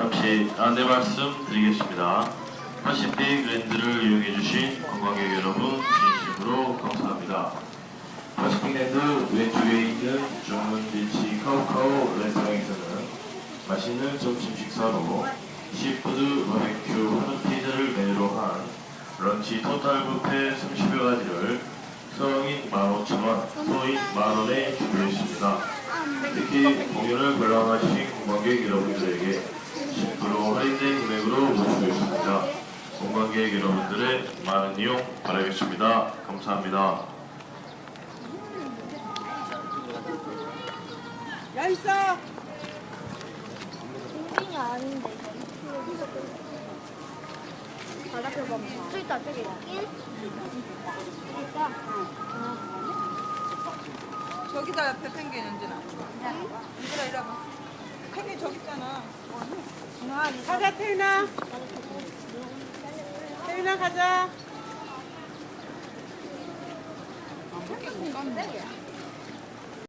잠시 안내 말씀 드리겠습니다. 파시픽 랜드를 이용해 주신 관광객 여러분 진심으로 감사합니다. 파시픽 랜드 왼쪽에 있는 주문 비치 카우카우 레스토랑에서는 맛있는 점심 식사로 시푸드 바베큐 한우 피자를 메뉴로 한 런치 토탈 뷔페 30여 가지를 성인 15,000원, 소인 만원에 준비했습니다. 특히 공연을 관람하신 관광객 여러분들에게 관광객 여러분들의 많은 이용 바라겠습니다. 감사합니다. 야 있어. 공빈이 아닌데. 바닥을 봐봐. 저기 있다, 저기. 있다. 저기다 옆에 펭귄 연진아. 얘들아 이리 와봐. 펭귄 저기 있잖아. 가자 태윤 아. 태윤아 가자. 간대.